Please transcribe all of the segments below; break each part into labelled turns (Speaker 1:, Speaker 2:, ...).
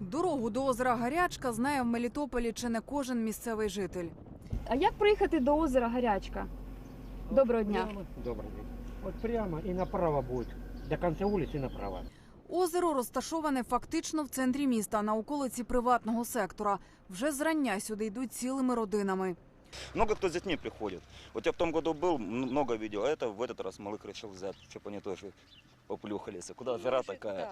Speaker 1: Дорогу до озера Гарячка знає в Мелітополі чи не кожен місцевий житель.
Speaker 2: А як приїхати до озера Гарячка? Доброго дня.
Speaker 3: Доброго дня. От прямо і направо буде. До кінця вулиці направо.
Speaker 1: Озеро розташоване фактично в центрі міста на околиці приватного сектора. Вже зрання сюди йдуть цілими родинами.
Speaker 4: Много кто с детьми приходит. Вот я в том году был, м- много видел, а это в этот раз малых решил взять, чтобы они тоже поплюхались. А куда жара такая?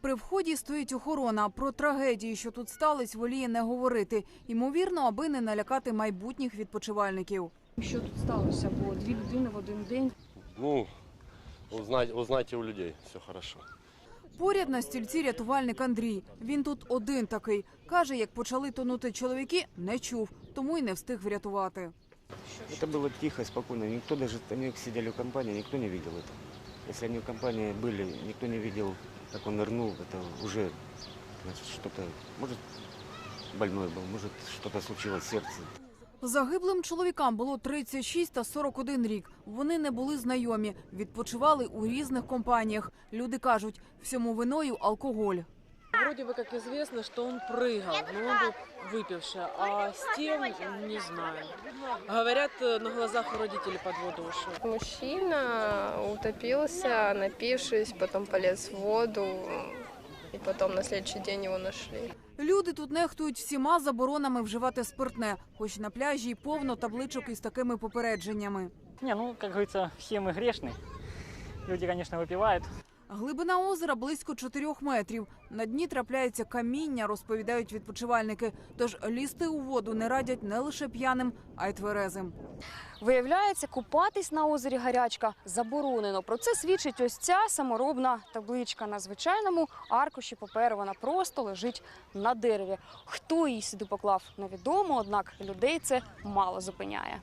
Speaker 1: При вході стоїть охорона. Про трагедії, що тут стались, воліє не говорити. Ймовірно, аби не налякати майбутніх відпочивальників.
Speaker 2: Що тут сталося? Бо дві людини в один день.
Speaker 5: Ну, узнать, узнайте у людей, все хорошо.
Speaker 1: Поряд на стільці рятувальник Андрій. Він тут один такий. Каже, як почали тонути чоловіки, не чув, тому й не встиг врятувати.
Speaker 6: Это было тихо, спокойно. Никто даже, они сидели в компании, никто не видел это. Если они в компании были, никто не видел, как он нырнул, это уже значит, что-то, может, больной был, может, что-то случилось в сердце.
Speaker 1: Загиблим чоловікам було 36 та 41 рік. Вони не були знайомі, відпочивали у різних компаніях. Люди кажуть, всьому виною алкоголь.
Speaker 7: Вроде бы как известно, что он прыгал, но он был выпивший, а с тем не знаю. Говорят, э, на глазах у родителей под воду ушел.
Speaker 8: Мужчина утопился, напившись, потом полез в воду, и потом на следующий день его нашли.
Speaker 1: Люди тут нехтують всіма заборонами вживати спиртне, хоч на пляжі й повно табличок із такими попередженнями.
Speaker 9: Не, ну, как говорится, все мы грешны. Люди, конечно, выпивают.
Speaker 1: Глибина озера близько 4 метрів. На дні трапляється каміння, розповідають відпочивальники. Тож лізти у воду не радять не лише п'яним, а й тверезим.
Speaker 2: Виявляється, купатись на озері Гарячка заборонено. Про це свідчить ось ця саморобна табличка. На звичайному аркуші паперу вона просто лежить на дереві. Хто її сюди поклав, невідомо, однак людей це мало зупиняє.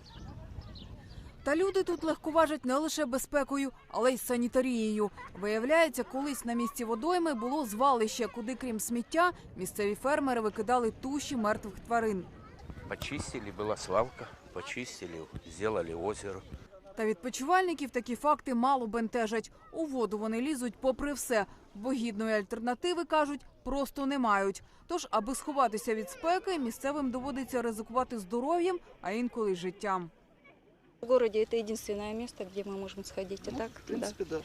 Speaker 1: Та люди тут легковажать не лише безпекою, але й санітарією. Виявляється, колись на місці водойми було звалище, куди, крім сміття, місцеві фермери викидали туші мертвих тварин.
Speaker 10: Почистили, была свалка, почистили, сделали озеро.
Speaker 1: Та відпочивальників такі факти мало бентежать. У воду вони лізуть попри все, бо гідної альтернативи кажуть просто не мають. Тож, аби сховатися від спеки, місцевим доводиться ризикувати здоров'ям, а інколи й життям.
Speaker 11: В городе это единственное место, где мы можем сходить. А так, да.
Speaker 4: да.